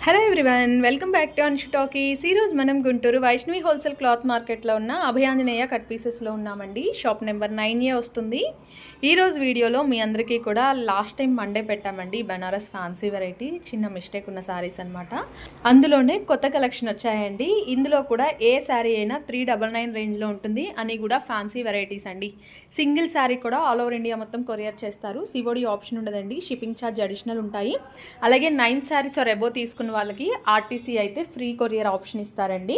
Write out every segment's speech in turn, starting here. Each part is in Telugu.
Hello everyone welcome back to Anshu talkies ఈరోజు మనం గుంటూరు వైష్ణవి హోల్సేల్ క్లాత్ మార్కెట్లో ఉన్న అభయాంజనేయ కట్ పీసెస్లో ఉన్నామండి. షాప్ నెంబర్ నైన్ ఏ వస్తుంది. ఈరోజు వీడియోలో మీ అందరికీ కూడా లాస్ట్ టైం మండే పెట్టామండి. బనారస్ ఫ్యాన్సీ వెరైటీ చిన్న మిస్టేక్ ఉన్న శారీస్ అనమాట అందులోనే కొత్త కలెక్షన్ వచ్చాయండి. ఇందులో కూడా ఏ శారీ అయినా త్రీ డబల్ నైన్ రేంజ్లో ఉంటుంది. అని కూడా ఫ్యాన్సీ వెరైటీస్ అండి. సింగిల్ శారీ కూడా ఆల్ ఓవర్ ఇండియా మొత్తం కొరియర్ చేస్తారు. సివోడి ఆప్షన్ ఉండదండి. షిప్పింగ్ ఛార్జ్ అడిషనల్ ఉంటాయి. అలాగే నైన్ శారీస్ ఆర్ ఎబో తీసుకున్న వాళ్ళకి ఆర్టీసీ అయితే ఫ్రీ కొరియర్ ఆప్షన్ ఇస్తారండి.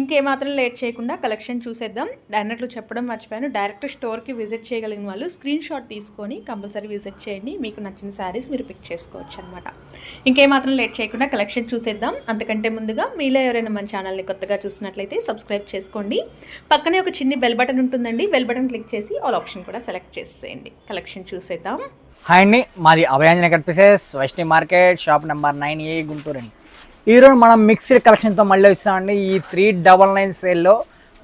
ఇంకేమాత్రం లేట్ చేయకుండా కలెక్షన్ చూసేద్దాం. అన్నట్లు చెప్పడం మర్చిపోయాను. డైరెక్ట్ స్టోర్కి విజిట్ చేయగలిగిన వాళ్ళు స్క్రీన్ షాట్ తీసుకొని కంపల్సరీ విజిట్ చేయండి. మీకు నచ్చిన శారీస్ మీరు పిక్ చేసుకోవచ్చు అనమాట ఇంకేమాత్రం లేట్ చేయకుండా కలెక్షన్ చూసేద్దాం. అంతకంటే ముందుగా మీలో ఎవరైనా మన ఛానల్ని కొత్తగా చూసినట్లయితే సబ్స్క్రైబ్ చేసుకోండి. పక్కనే ఒక చిన్ని బెల్ బటన్ ఉంటుందండి. బెల్ బటన్ క్లిక్ చేసి ఆల్ ఆప్షన్ కూడా సెలెక్ట్ చేసేయండి. కలెక్షన్ చూసేద్దాం. హాయ్ అండి. మాది Abhayanjana cut pieces Vaishnavi market shop number nine A Guntur అండి. ఈరోజు మనం మిక్స్డ్ కలెక్షన్తో మళ్ళీ వస్తామండి. ఈ త్రీ డబల్ నైన్ సేల్లో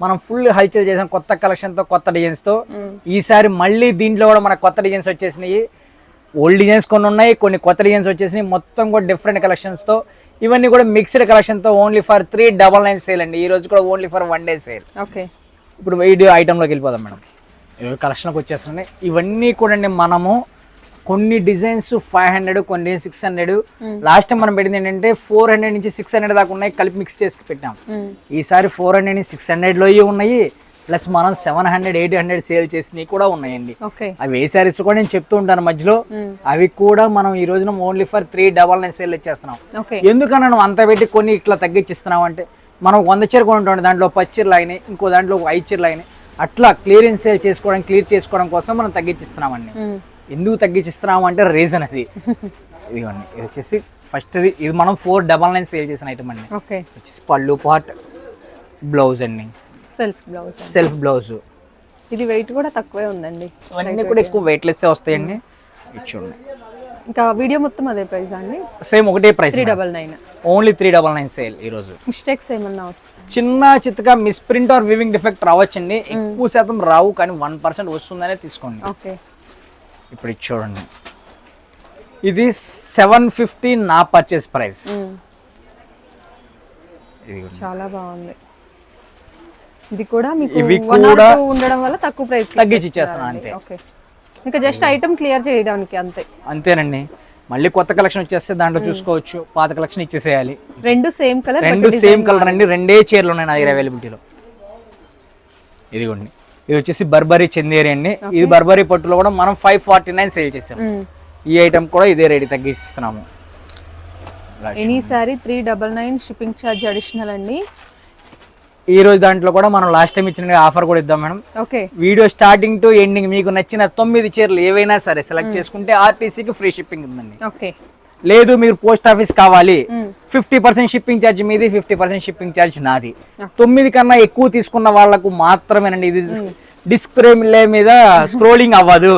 మనం ఫుల్ హల్చల్ చేసాం కొత్త కలెక్షన్తో కొత్త డిజైన్స్తో. ఈసారి మళ్ళీ దీంట్లో కూడా మన కొత్త డిజైన్స్ వచ్చేసినాయి. ఓల్డ్ డిజైన్స్ కొన్ని ఉన్నాయి కొన్ని కొత్త డిజైన్స్ వచ్చేసినాయి. మొత్తం కూడా డిఫరెంట్ కలెక్షన్స్తో. ఇవన్నీ కూడా mixed కలెక్షన్తో only for three double nine sale అండి. ఈ రోజు కూడా only for one day sale. Okay. ఇప్పుడు వీడియో ఐటెంలోకి వెళ్ళిపోదాం మేడం. కలెక్షన్కి వచ్చేస్తున్నాయి. ఇవన్నీ కూడా మనము కొన్ని డిజైన్స్ ఫైవ్ హండ్రెడ్ కొన్ని సిక్స్ హండ్రెడ్. లాస్ట్ మనం పెట్టింది ఏంటంటే ఫోర్ హండ్రెడ్ నుంచి సిక్స్ హండ్రెడ్ దాకా ఉన్నాయి కలిపి మిక్స్ చేసి పెట్టాం. ఈసారి ఫోర్ హండ్రెడ్ నుంచి సిక్స్ హండ్రెడ్లో ఉన్నాయి ప్లస్ మనం seven hundred eight hundred sale చేసినవి కూడా ఉన్నాయండి. అవి ఏ సారీస్ కూడా నేను చెప్తూ ఉంటాను మధ్యలో. అవి కూడా మనం ఈ రోజున only for three double nine sale ఇచ్చేస్తున్నాం. ఎందుకన్నా అంత పెట్టి కొన్ని ఇట్లా తగ్గించిస్తున్నావు అంటే మనం వంద చీర కొంటాం దాంట్లో పది చీరలు అయినాయి ఇంకో దాంట్లో ఐదు చీరలు అయినాయి. అట్లా క్లియరెన్స్ సేల్ చేసుకోవడం క్లియర్ చేసుకోవడం కోసం మనం తగ్గించిస్తున్నామండి. ఎందుకు తగ్గించిస్తున్నాము అంటే రీజన్ అది. ఇదిగోండి ఇది వచ్చేసి ఫస్ట్ ఇది ఇది మనం ఫోర్ డబల్ నైన్ సేల్ చేసిన ఐటమ్ అండి. ఓకే. వచ్చేసి పళ్ళు పాట్ బ్లౌజ్ అండి. సెల్ఫ్ బ్లౌజ్ సెల్ఫ్ బ్లౌజ్ ఇది వెయిట్ కూడా తక్కువే ఉందండి. ఇవన్నీ కూడా ఎక్కువ వెయిట్లెస్ వస్తాయండి. ఇది చూడండి. ఇంకా వీడియో మొత్తం అదే ప్రైస్ అండి? సేమ్ ఒకటే price three double nine only three double nine sale ఈరోజు మిస్టేక్స్ ఏమన్నా వస్తాయి? చిన్న చిత్తగా మిస్ప్రింట్ ఆర్ వివింగ్ డిఫెక్ట్ రావచ్చండి. ఎక్కువ శాతం రావు కానీ వన్ పర్సెంట్ వస్తుందనే తీసుకోండి. ఓకే. ఇప్పుడు ఇది చూడండి. ఇది సెవెన్ ఫిఫ్టీ నా పర్చేస్ ప్రైస్ చాలా బాగుంది. ఇది కూడా మీకు ఇవి కూడా ఉండడం వల్ల తక్కువ ప్రైస్ తగ్గించి ఇచ్చేస్తున్నాను అంతే. ఓకే ఇంకా జస్ట్ ఐటమ్ క్లియర్ చేయడానికి అంతే. అంతేనండి. మళ్ళీ కొత్త కలెక్షన్ వచ్చేస్తే దాంట్లో చూసుకోవచ్చు. పాత కలెక్షన్ ఇచ్చేసేయాలి. రెండు సేమ్ కలర్ రెండు సేమ్ కలర్ అండి. రెండే చీరలు ఉన్నాయి నా దగ్గర అవైలబిలిటీలో ఇదిగోండి. ఇది వచ్చేసి బర్బరీ చందేరి అండి. ఇది బర్బరీ పట్టులో కూడా మనం ఫైవ్ ఫార్టీ నైన్ సేల్ చేసాం ఈ ఐటమ్ కూడా ఇదే rate తగ్గిస్తున్నాము. Any sari three double nine shipping charge additional అండి. ఈ రోజు దాంట్లో కూడా మనం లాస్ట్ టైం ఇచ్చిన ఆఫర్ కూడా ఇద్దాం madam. Okay. Video starting to ending మీకు నచ్చిన తొమ్మిది చీరలు ఏవైనా సరే సెలెక్ట్ చేసుకుంటే ఆర్టీసీకి ఫ్రీ షిప్పింగ్ ఉందండి. ఓకే. లేదు మీరు పోస్ట్ ఆఫీస్ కావాలి. ఫిఫ్టీ పర్సెంట్ షిప్పింగ్ ఛార్జ్ మీది ఫిఫ్టీ పర్సెంట్ షిప్పింగ్ ఛార్జ్ నాది. తొమ్మిది కన్నా ఎక్కువ తీసుకున్న వాళ్ళకు మాత్రమేనండి ఇది డిస్ప్లే మీద స్క్రోలింగ్ అవ్వదు.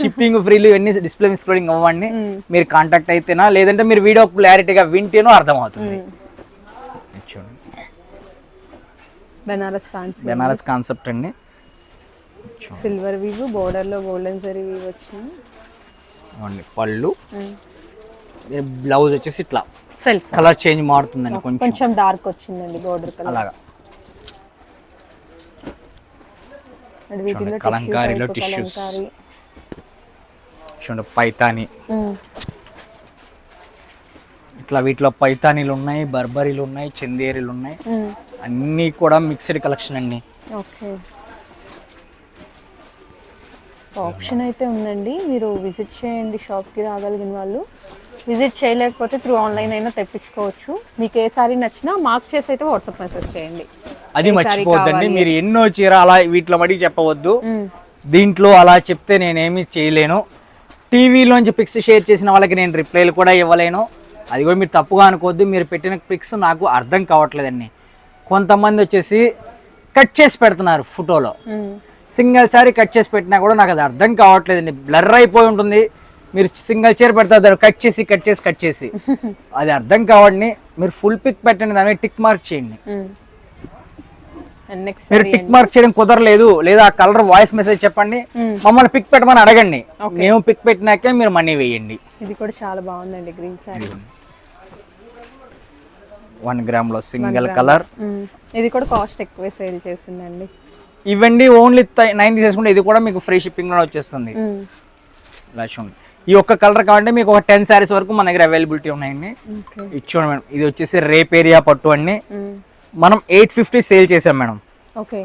షిప్పింగ్ ఫ్రీలు ఇవన్నీ డిస్ప్లే స్క్రోలింగ్ అవ్వండి మీరు కాంటాక్ట్ అయితేనా లేదంటే మీరు వీడియో క్లారిటీగా వింటేనో అర్థమవుతుంది. బెనారస్ ఫ్యాన్సీ బెనారస్ కాన్సెప్ట్ అండి. సిల్వర్ వీవ్ బోర్డర్లో గోల్డెన్ జరీ వీవ్ వచ్చింది. పళ్ళు. బ్లౌజ్ వచ్చేసి ఇట్లా సెల్ఫ్ కలర్ చేంజ్ మారుతుందండి కొంచెం. కొంచెం డార్క్ వచ్చిందండి బోర్డర్ కలర్ అలాగా. కలంకారీలో. కలంకారీ. చూడండి పైతాని. ఇట్లా వీటిలో పైతానీలు ఉన్నాయి బర్బరీలు ఉన్నాయి చందేరీలు ఉన్నాయి. అన్నీ కూడా మిక్స్డ్ కలెక్షన్ అండి. ఓకే. ఆప్షన్ అయితే ఉందండి. మీరు విజిట్ చేయండి షాప్కి రాగలిగిన వాళ్ళు. విజిట్ చేయలేకపోతే త్రూ ఆన్లైన్ అయినా తెప్పించుకోవచ్చు. మీకు ఏ సారీ నచ్చినా మార్క్ చేసి అయితే వాట్సాప్ మెసేజ్ చేయండి. అది కావాలి? మీరు ఎన్నో చీర అలా వీటిలో మడికి చెప్పవద్దు. దీంట్లో అలా చెప్తే నేనేమి చేయలేను. టీవీలోంచి పిక్స్ షేర్ చేసిన వాళ్ళకి నేను రిప్లైలు కూడా ఇవ్వలేను. అది కూడా మీరు తప్పుగా అనుకోవద్దు. మీరు పెట్టిన పిక్స్ నాకు అర్థం కావట్లేదండి. కొంతమంది వచ్చేసి కట్ చేసి పెడుతున్నారు ఫోటోలో. సింగిల్ సారీ కట్ చేసి పెట్టినా కూడా నాకు అది అర్థం కావట్లేదండి. బ్లర్ అయిపోయి ఉంటుంది. మీరు సింగిల్ చైర్ పెడతారు కట్ చేసి కట్ చేసి కట్ చేసి. అది అర్థం కావడండి మీరు ఫుల్ పిక్ పెట్టండి దాని టిక్ మార్క్ చేయండి. మీరు పిక్ మార్క్ చేయడం కుదరలేదు లేదా ఆ కలర్ వాయిస్ మెసేజ్ చెప్పండి. మమ్మల్ని పిక్ పెట్టమని అడగండి. మేము పిక్ పెట్టినాకే మీరు మనీ వేయండి. ఇది కూడా చాలా బాగుందండి గ్రీన్ సారీ. వన్ గ్రామ్లో సింగిల్ కలర్. ఇది కూడా కాస్ట్ ఎక్కువే సేల్ చేసిందండి. ఇవండి ఓన్లీ నైన్ తీసేసుకుంటే ఇది కూడా మీకు ఫ్రీ షిప్పింగ్లో వచ్చేస్తుంది. మ్మ్. ఇలా చూడండి. ఈ ఒక్క కలర్ కావాలంటే మీకు ఒక టెన్ శారీస్ వరకు మన దగ్గర అవైలబిలిటీ ఉన్నాయండి. చూడండి మేడం ఇది వచ్చేసి రేపేరియా పట్టు అండి. మ్మ్. మనం ఎయిట్ ఫిఫ్టీ సేల్ చేసాం మేడం. ఓకే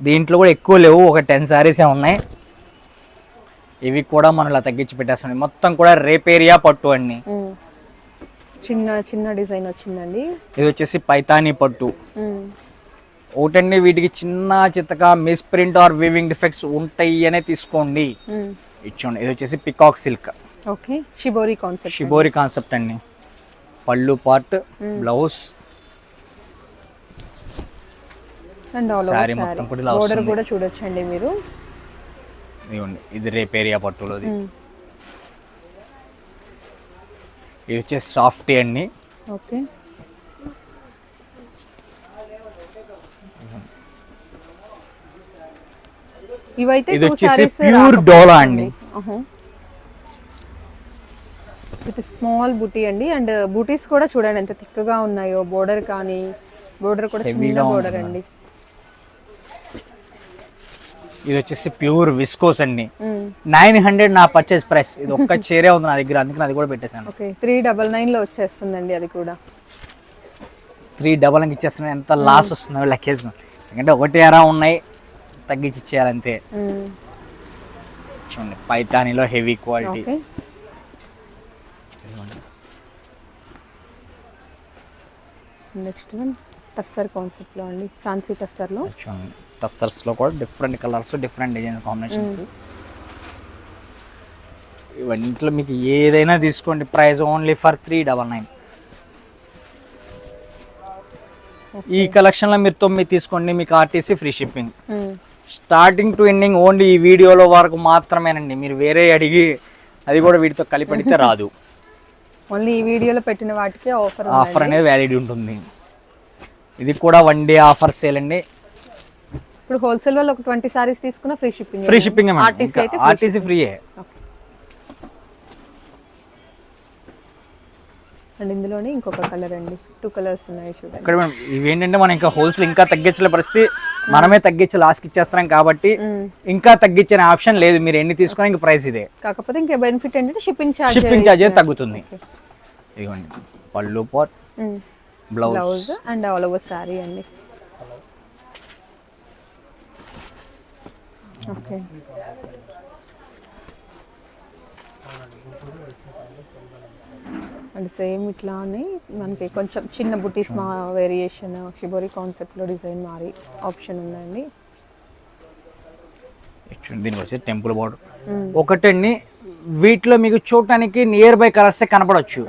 దీంట్లో కూడా ఎక్కువ లేవు ఒక టెన్ శారీసే ఉన్నాయి. ఇవి కూడా మనం ఇలా తగ్గించి పెట్టేస్తాం మొత్తం కూడా రేపేరియా పట్టు అండి. మ్మ్. చిన్న చిన్న డిజైన్ వచ్చిందండి. ఇది వచ్చేసి పైతానీ పట్టు. మ్మ్. ఒకటండి వీటికి చిన్న చిత్తగా miss print or weaving defects ఉంటాయి అనే తీసుకోండి. మ్మ్. ఇచ్చోండి. ఇది వచ్చేసి peacock silk okay shibori concept shibori concept అండి. పళ్ళు part blouse and all over Saree మొత్తం కూడా బోర్డర్. కూడా చూడొచ్చండి మీరు. ఇదిగోండి. ఇది రేపేరియా పట్టులోది. మ్మ్. ఇది వచ్చేసి సాఫ్ట్ అండి. ఓకే ఇవైతే ఇది వచ్చేసి రాకపోవచ్చు డోలా అండి. ఇది స్మాల్ బూటీ అండి. అండ్ బూటీస్ కూడా చూడండి ఎంత థిక్గా ఉన్నాయో. బోర్డర్ కానీ బోర్డర్ కూడా చిన్న బోర్డర్. అండి. ఇది వచ్చేసి ప్యూర్ విస్కోస్ అండి. నైన్ హండ్రెడ్ నా పర్చేస్ ప్రైస్ ఇది ఒక్క చీరే ఉంది నా దగ్గర. అందుకని అది కూడా పెట్టేశాను. ఓకే త్రీ డబల్ నైన్లో వచ్చేస్తుందండి అది కూడా. త్రీ డబల్ అంకి ఇచ్చేస్తున్నాను ఎంత లాస్ వస్తుందో లెక్కేసుకోండి ఎందుకంటే ఒకటి ఎరా ఉన్నాయి. తగ్గించి ఇచ్చేయాలంతే. చూడండి పైతానీలో heavy quality next one tussar కాన్సెప్ట్లో అండి ఫ్యాన్సీ టస్సర్లో. టస్సర్స్లో కూడా different colours different design combinations ఇవన్నింటిలో మీకు ఏదైనా తీసుకోండి price only for three double nine ఈ కలెక్షన్లో మీరు తొమ్మిది తీసుకోండి మీకు RTC free shipping starting to ending only ఈ వీడియోలో వరకు మాత్రమేనండి. మీరు వేరే అడిగి అది కూడా వీటితో కలిపడితే రాదు. ఓన్లీ ఈ వీడియోలో పెట్టిన వాటికి ఆఫర్ ఆఫర్ అనేది వ్యాలిడ్ ఉంటుంది. ఇది కూడా వన్ డే ఆఫర్ సేల్ అండి. ఇప్పుడు హోల్సేల్ వాళ్ళు ఒక ట్వంటీ సారీస్ తీసుకున్న free shipping free shipping RTC అయితే ఆర్టీసీ ఫ్రీయే. అండ్ ఇందులోనే ఇంకొక కలర్ అండి. టూ కలర్స్ ఉన్నాయి చూడండి. ఇక్కడ మనం ఇవేంటంటే మనం ఇంకా హోల్సేల్ ఇంకా తగ్గించలే పరిస్థితి. మనమే తగ్గించి లాస్ట్కి ఇచ్చేస్తున్నాం కాబట్టి. ఇంకా తగ్గించిన ఆప్షన్ లేదు. మీరు ఎన్ని తీసుకున్నా ఇంకా ప్రైస్ ఇదే. కాకపోతే ఇంకా బెనిఫిట్ ఏంటంటే షిప్పింగ్ ఛార్జ్ షిప్పింగ్ ఛార్జ్ తగ్గుతుంది. ఇదిగోండి. పళ్ళు పోట్ blouse and all over sari అండి. ఓకే అండ్ సేమ్ ఇట్లానే మనకి కొంచెం చిన్న బుటీస్ మా వేరియేషన్ షిబోరి కాన్సెప్ట్లో డిజైన్ మారి ఆప్షన్ ఉందండి. దీనికి వచ్చి టెంపుల్ బోర్డర్ ఒకటండి వీటిలో మీకు చూడటానికి నియర్ బై కలర్స్ కనపడవచ్చు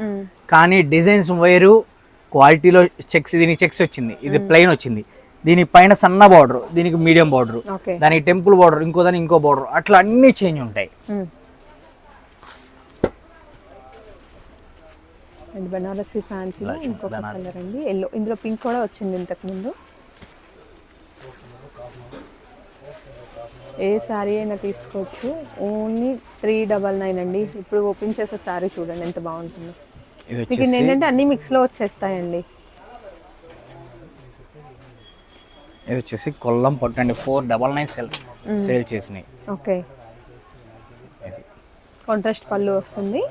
కానీ డిజైన్స్ వేరు క్వాలిటీలో చెక్స్ దీనికి చెక్స్ వచ్చింది. ఇది ప్లెయిన్ వచ్చింది. దీని పైన సన్న బార్డర్ దీనికి మీడియం బార్డర్ దానికి టెంపుల్ బార్డర్ ఇంకో దానికి ఇంకో బార్డర్ అట్లా అన్ని చేంజ్ ఉంటాయి. అండ్ బనారసి ఫ్యాన్సీలో ఇంకొక. కలర్ అండి. ఎల్లో ఇందులో పింక్ కూడా వచ్చింది ఇంతకు ముందు. ఏ శారీ అయినా తీసుకోవచ్చు. ఓన్లీ త్రీ డబల్ నైన్ అండి. ఇప్పుడు ఓపెన్ చేసే శారీ చూడండి ఎంత బాగుంటుందో. మీకు ఏంటంటే అన్ని మిక్స్లో వచ్చేస్తాయండి. ఇది వచ్చేసి కొల్లం పట్టండి four double nine sale sale చేసినాయి. ఓకే. కాంట్రాస్ట్ పళ్ళు వస్తుంది.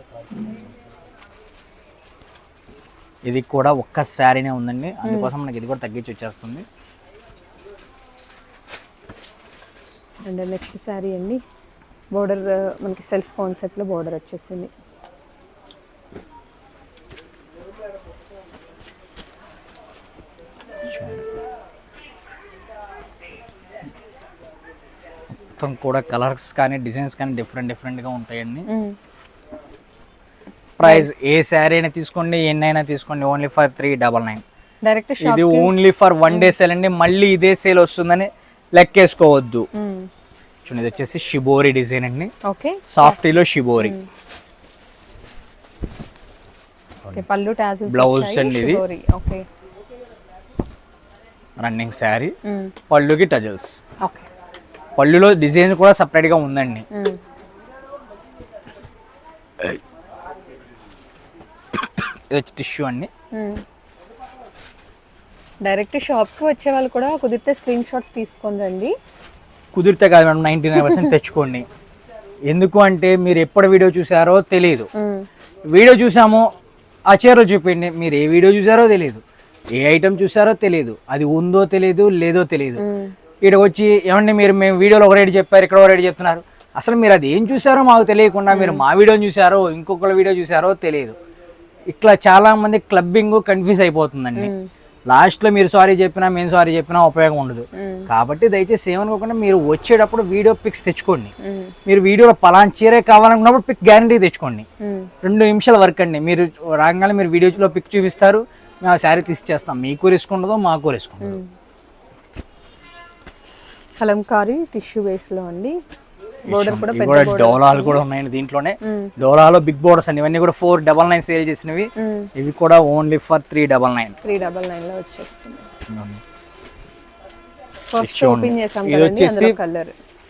ఇది కూడా ఒక్క శారీనే ఉందండి. అందుకోసం మనకి ఇది కూడా తగ్గించి వచ్చేస్తుంది. అండ్ నెక్స్ట్ శారీ అండి. బోర్డర్ మనకి సెల్ఫ్ కాన్సెప్ట్లో బోర్డర్ వచ్చేసింది. మొత్తం కూడా కలర్స్ కానీ డిజైన్స్ కానీ డిఫరెంట్ డిఫరెంట్గా ఉంటాయండి. ప్రైస్ ఏ శారీ అయినా తీసుకోండి ఎన్నైనా తీసుకోండి only for three double nine direct ఇది only for one day sale అండి. మళ్ళీ ఇదే సేల్ వస్తుందని లెక్కేసుకోవద్దు. చూడండి ఇది వచ్చేసి షిబోరి డిజైన్ అండి. సాఫ్టీలో షిబోరి పళ్ళు Blouse అండి ఇది. రన్నింగ్ శారీ పళ్ళుకి టజల్స్ పళ్ళులో డిజైన్ కూడా సపరేట్గా ఉందండి. ఇది వచ్చి టిష్యూ అండి. డైరెక్ట్ షాప్కి వచ్చే వాళ్ళు కూడా కుదిరితే స్క్రీన్ షాట్స్ తీసుకొని రండి. కుదిరితే కాదు మేడం నైంటీ నైన్ పర్సెంట్ తెచ్చుకోండి. ఎందుకు అంటే మీరు ఎప్పుడు వీడియో చూసారో తెలియదు వీడియో చూసాము ఆ చీరలు చూపించండి. మీరు ఏ వీడియో చూసారో తెలియదు ఏ ఐటెం చూసారో తెలియదు అది ఉందో తెలియదు లేదో తెలియదు ఇక్కడ వచ్చి ఏమండి మీరు మేము వీడియోలో ఒక రేటు చెప్పారు ఇక్కడ ఒక రేటు చెప్తున్నారు. అసలు మీరు అది ఏం చూసారో మాకు తెలియకుండా మీరు మా వీడియోని చూసారో ఇంకొకరి వీడియో చూసారో తెలియదు ఇట్లా చాలా మంది క్లబ్బింగ్ కన్ఫ్యూజ్ అయిపోతుందండి. లాస్ట్లో మీరు సారీ చెప్పినా మేము సారీ చెప్పినా ఉపయోగం ఉండదు. కాబట్టి దయచేసి ఏమనుకోకుండా మీరు వచ్చేటప్పుడు వీడియో పిక్స్ తెచ్చుకోండి. మీరు వీడియోలో పలానా చీరే కావాలనుకున్నప్పుడు పిక్ గ్యారంటీ తెచ్చుకోండి. రెండు నిమిషాల వర్క్ అండి. మీరు రాగానే మీరు వీడియోలో పిక్ చూపిస్తారు. మేము ఆ శారీ తీసిచ్చేస్తాం మీకు రిస్క్ ఉండదు మాకు రిస్క్ ఉండదు. కలంకారీ టిష్యూ బేస్లో అండి. బోర్డర్ కూడా పెద్ద. డోలాలు కూడా ఉన్నాయండి దీంట్లోనే. డోలాలో బిగ్ బోర్డర్స్ అండి. ఇవన్నీ కూడా ఫోర్ డబల్ నైన్ సేల్ చేసినవి. ఇవి కూడా only for three double nine. Three double నైన్లో వచ్చేస్తుంది. ఇది వచ్చేసి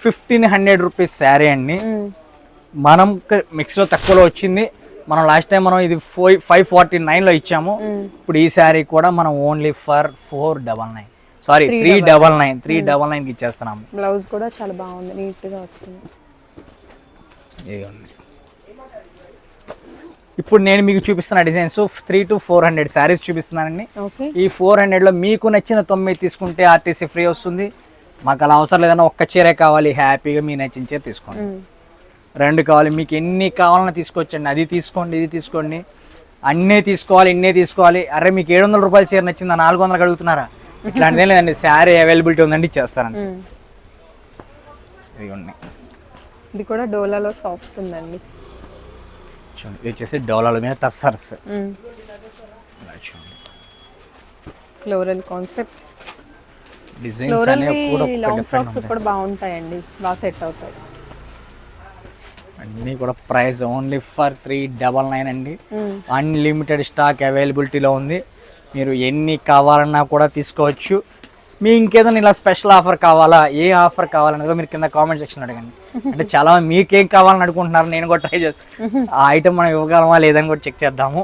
ఫిఫ్టీన్ హండ్రెడ్ రూపీస్ శారీ అండి. మనం మిక్స్లో తక్కువలో వచ్చింది. మనం లాస్ట్ టైం మనం ఇది ఫోర్ ఫైవ్ ఫార్టీ నైన్లో ఇచ్చాము. ఇప్పుడు ఈ శారీ కూడా మనం only for four double nine. Sorry three double nine three double నైన్కి ఇచ్చేస్తున్నాము బ్లౌజ్ కూడా చాలా బాగుంది నీట్గా వచ్చింది. ఇప్పుడు నేను మీకు చూపిస్తున్న designs three to four hundred saris చూపిస్తున్నానండి. ఈ ఫోర్ హండ్రెడ్లో మీకు నచ్చిన తొమ్మిది తీసుకుంటే ఆర్టీసీ ఫ్రీ వస్తుంది. మాకు అలా అవసరం లేదన్నా ఒక్క చీరే కావాలి హ్యాపీగా మీ నచ్చిన చీర తీసుకోండి. రెండు కావాలి మీకు ఎన్ని కావాలన్నా తీసుకోవచ్చండి. అది తీసుకోండి ఇది తీసుకోండి. అన్నీ తీసుకోవాలి ఇన్నే తీసుకోవాలి. అరే మీకు ఏడు వందల రూపాయల చీర నచ్చిందా? నాలుగు వందలకు అడుగుతున్నారా? ఇట్లాంటిదే లేదండి శారీ అవైలబిలిటీ ఉందండి ఇచ్చేస్తారండి ఇదిగోండి ఇది కూడా డోలాలో సాఫ్ట్ ఉందండి. చూడండి ఇది వచ్చేసి డోలాల మీద టస్సర్స్. ఫ్లోరల్ కాన్సెప్ట్ డిజైన్స్ అనేవి కూడా లాంగ్ ఫ్రాక్స్ కూడా బాగుంటాయండి బాగా సెట్ అవుతాయి. అన్నీ కూడా price only for three double nine అండి. అన్లిమిటెడ్ స్టాక్ అవైలబిలిటీలో ఉంది. మీరు ఎన్ని కావాలన్నా కూడా తీసుకోవచ్చు. మీ ఇంకేదైనా ఇలా స్పెషల్ ఆఫర్ కావాలా? ఏ ఆఫర్ కావాలనేది కూడా మీరు కింద కామెంట్ సెక్షన్ అడగండి. అంటే చాలా మీకేం కావాలని అడుగుకుంటున్నారు నేను కూడా ట్రై చేస్తాను ఆ ఐటమ్ మనం ఇవ్వగలమా లేదని కూడా చెక్ చేద్దాము.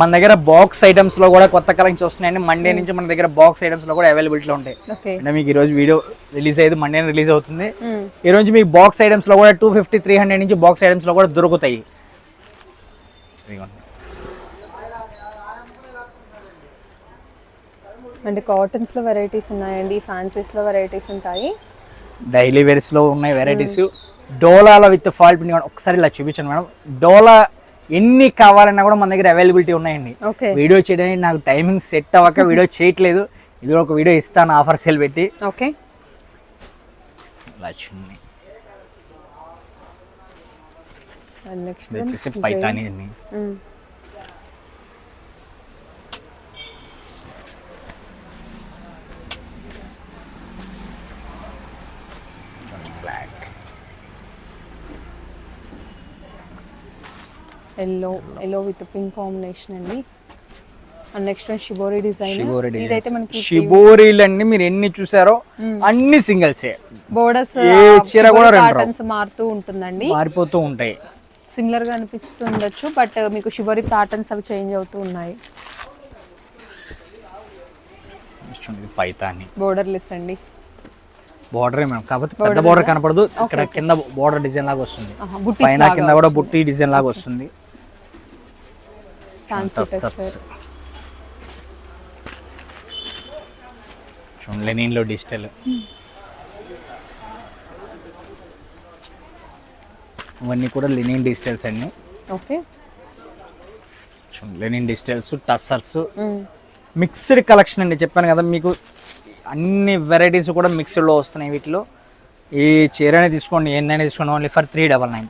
మన దగ్గర బాక్స్ ఐటమ్స్లో కూడా కొత్త కలెక్షన్స్ వస్తున్నాయండి. మండే నుంచి మన దగ్గర బాక్స్ ఐటమ్స్లో కూడా అవైలబిలిటీలో ఉంటాయి. అంటే మీకు ఈ రోజు వీడియో రిలీజ్ అయ్యేది మండే రిలీజ్ అవుతుంది. ఈ రోజు మీకు బాక్స్ ఐటమ్స్లో కూడా టూ ఫిఫ్టీ త్రీ హండ్రెడ్ నుంచి బాక్స్ ఐటమ్స్లో కూడా దొరుకుతాయి. ఇదిగోండి. అంటే కాటన్స్లో వెరైటీస్ ఉన్నాయండి ఫ్యాన్సీస్లో వెరైటీస్ ఉంటాయి. డైలీ వేర్స్లో ఉన్నాయి వెరైటీస్ డోలాల విత్ ఫాల్ పిండి ఒకసారి ఇలా చూపించండి మేడం. డోలా ఎన్ని కావాలన్నా కూడా మన దగ్గర అవైలబిలిటీ ఉన్నాయండి. వీడియో చేయడానికి నాకు టైమింగ్ సెట్ అవ్వక వీడియో చేయట్లేదు. ఇది ఒక వీడియో ఇస్తాను ఆఫర్ సేల్ పెట్టి. ఓకే. ఇలా చూడండి నెక్స్ట్ ఇది వచ్చేసి పైతాని అండి black yellow yellow with pink combination అండి. అండ్ నెక్స్ట్ షిబోరి డిజైన్ ఇదైతే మనకి షిబోరీలు అన్ని మీరు ఎన్ని చూసారో అన్ని సింగిల్సే. బోర్డర్స్ చీర కూడా మారుతూ ఉంటుందండి. మారిపోతూ ఉంటాయి. సిమిలర్గా అనిపిస్తుండొచ్చు బట్ మీకు షిబోరి ప్యాటర్న్స్ అవి చేంజ్ అవుతూ ఉన్నాయి. పైతాని బోర్డర్ లెస్ అండి. Border madam. కాకపోతే పెద్ద బార్డర్ కనపడదు. ఇక్కడ కింద బార్డర్ డిజైన్ లాగా వస్తుంది. పైన కింద కూడా బుట్టి డిజైన్ లాగా వస్తుంది. చూడండి లెనిన్లో డిజిటల్ ఇవన్నీ కూడా లెనిన్ డిజిటల్స్ అన్ని okay. Linen digitals tussars mixed collection అండి చెప్పాను కదా మీకు అన్ని వెరైటీస్ కూడా మిక్స్డ్లో వస్తున్నాయి వీటిలో. ఈ చీరనే తీసుకోండి ఎన్నైనా తీసుకోండి only for three double nine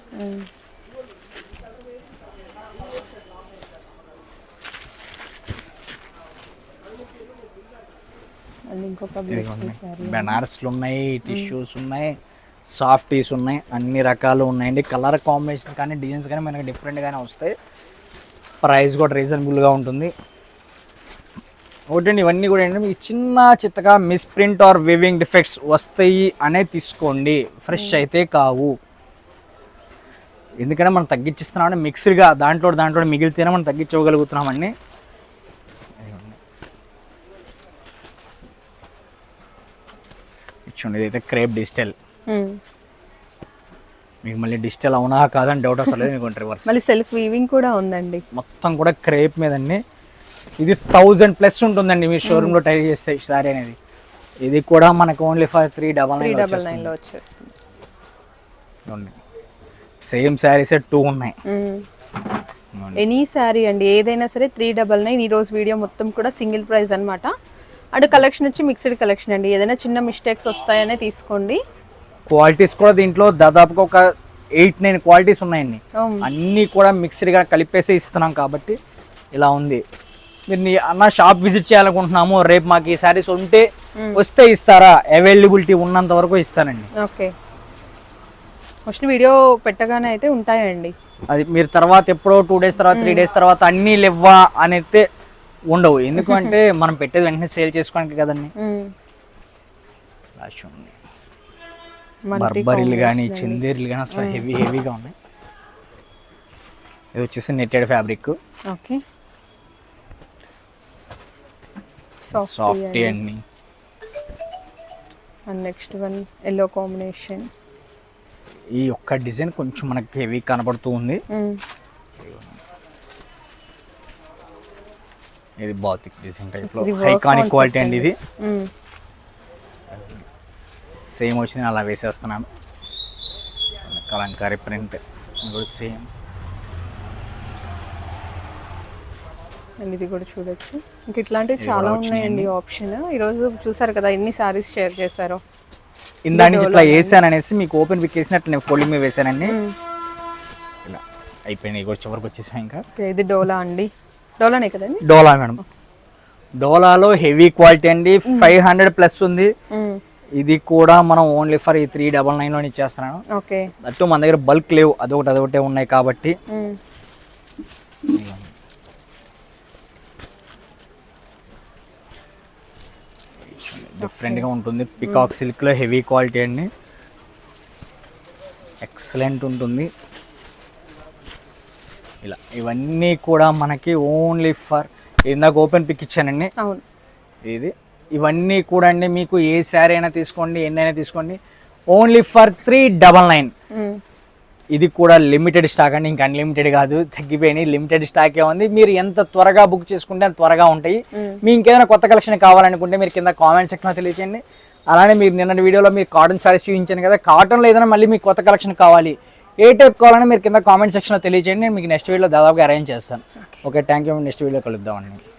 బెనారస్లు ఉన్నాయి టిష్యూస్ ఉన్నాయి. సాఫ్టీస్ ఉన్నాయి అన్ని రకాలు ఉన్నాయండి. కలర్ కాంబినేషన్ కానీ డిజైన్స్ కానీ మనకి డిఫరెంట్గానే వస్తాయి. ప్రైస్ కూడా రీజనబుల్గా ఉంటుంది. ఒకటండి ఇవన్నీ కూడా ఏంటంటే మీకు చిన్న చిత్తగా మిస్ప్రింట్ ఆర్ వివింగ్ డిఫెక్ట్స్ వస్తాయి అనే తీసుకోండి. ఫ్రెష్ అయితే కావు. ఎందుకంటే మనం తగ్గించిస్తున్నాం మిక్స్డ్గా దాంట్లో దాంట్లో మిగిలితేనే మనం తగ్గించగలుగుతున్నామండి ఇచ్చండి ఇదైతే క్రేప్ డిజిటల్. మీకు మళ్ళీ డిజిటల్ అవునా కాదని డౌట్ అసలు మీకు రివర్స్ మళ్ళీ సెల్ఫ్ వీవింగ్ కూడా ఉందండి. మొత్తం కూడా క్రేప్ మీదండి ఇది థౌజండ్ ప్లస్ ఉంటుందండి మీ షోరూంలో ట్రై చేస్తే సారీ అనేది. ఇది కూడా మనకు only for three double nine double నైన్లో వచ్చేస్తుంది. సేమ్ శారీసే టూ ఉన్నాయి. ఎనీ శారీ అండి ఏదైనా సరే త్రీ డబల్ నైన్ ఈ రోజు వీడియో మొత్తం కూడా సింగిల్ ప్రైస్ అన్నమాట. అండ్ కలెక్షన్ వచ్చి మిక్స్డ్ కలెక్షన్ అండి. ఏదైనా చిన్న మిస్టేక్స్ వస్తాయనే తీసుకోండి. క్వాలిటీస్ కూడా దీంట్లో దాదాపుగా ఒక ఎయిట్ నైన్ క్వాలిటీస్ ఉన్నాయండి. అన్నీ కూడా మిక్స్డ్గా కలిపేసి ఇస్తున్నాం కాబట్టి ఇలా ఉంది. మీరు నీ అన్న షాప్ విజిట్ చేయాలనుకుంటున్నాము. రేపు మాకు ఈ శారీస్ ఉంటే వస్తే ఇస్తారా? అవైలబిలిటీ ఉన్నంత వరకు ఇస్తానండి. ఓకే. మోస్ట్లీ వీడియో పెట్టగానే అయితే ఉంటాయండి. అది మీరు తర్వాత ఎప్పుడో టూ డేస్ తర్వాత త్రీ డేస్ తర్వాత అన్నీ లేవ్వా అని అయితే ఉండవు. ఎందుకంటే మనం పెట్టేది వెంటనే సేల్ చేసుకోవడానికి కదండి. బర్బరీలు కానీ. చిందేరీలు కానీ అసలు హెవీ హెవీగా ఉన్నాయి. ఇది వచ్చేసి నెట్టెడ్ ఫ్యాబ్రిక్. ఓకే. సాఫ్ట్ అండి and next one yellow combination ఈ ఒక్క డిజైన్ కొంచెం మనకి హెవీ కనబడుతూ ఉంది. ఇది బాతిక్ డిజైన్ work హైకానిక్ concept క్వాలిటీ అండి. ఇది. సేమ్ వచ్చి నేను అలా వేసేస్తున్నాను కలంకారీ ప్రింట్. సేమ్. అండ్ ఇది కూడా చూడొచ్చు. ఇంక ఇట్లాంటివి చాలా కూడా ఉన్నాయండి ఆప్షన్ ఈరోజు చూసారు కదా ఎన్ని సారీస్ షేర్ చేశారో. ఇందా నుంచి ఇట్లా వేసాను అనేసి మీకు ఓపెన్ పిక్ వేసినట్టు నేను ఫోల్డింగ్ మీద వేసానండి. ఇలా అయిపోయినాయి కూడా చివరికి వచ్చేసాయి ఇంకా. ఇది డోలా అండి. డోలానే కదండి డోలా మేడం. డోలాలో హెవీ క్వాలిటీ అండి. ఫైవ్ హండ్రెడ్ ప్లస్ ఉంది. ఇది కూడా మనం ఓన్లీ ఫర్ ఈ త్రీ డబల్ నైన్లో ఇచ్చేస్తున్నాను. ఓకే. అటు మన దగ్గర బల్క్ లేవు. అదొకటి అదొకటే ఉన్నాయి కాబట్టి. డిఫరెంట్గా ఉంటుంది. పికాక్ సిల్క్లో హెవీ క్వాలిటీ అండి. ఎక్సలెంట్ ఉంటుంది. ఇలా ఇవన్నీ కూడా మనకి ఓన్లీ ఫర్ ఇందాక ఓపెన్ పిక్ ఇచ్చానండి. ఇది ఇవన్నీ కూడా అండి మీకు ఏ శారీ అయినా తీసుకోండి ఎన్నైనా తీసుకోండి. Only for three double nine. ఇది కూడా లిమిటెడ్ స్టాక్ అండి ఇంకా అన్లిమిటెడ్ కాదు తగ్గిపోయినాయి. లిమిటెడ్ స్టాకే ఉంది. మీరు ఎంత త్వరగా బుక్ చేసుకుంటే అంత త్వరగా ఉంటాయి. మీ ఇంకేదైనా కొత్త కలెక్షన్ కావాలనుకుంటే మీరు కింద కామెంట్ సెక్షన్లో తెలియచేయండి. అలానే మీరు నిన్న వీడియోలో మీరు కాటన్ సారీస్ చూపించాను కదా కాటన్లో ఏదైనా మళ్ళీ మీకు కొత్త కలెక్షన్ కావాలి ఏ టైప్ కావాలని మీరు కింద కామెంట్ సెక్షన్లో తెలియచేయండి. నేను మీకు నెక్స్ట్ వీడియోలో దాదాపుగా అరేంజ్ చేస్తాను. Okay thank you next video కలుద్దామండి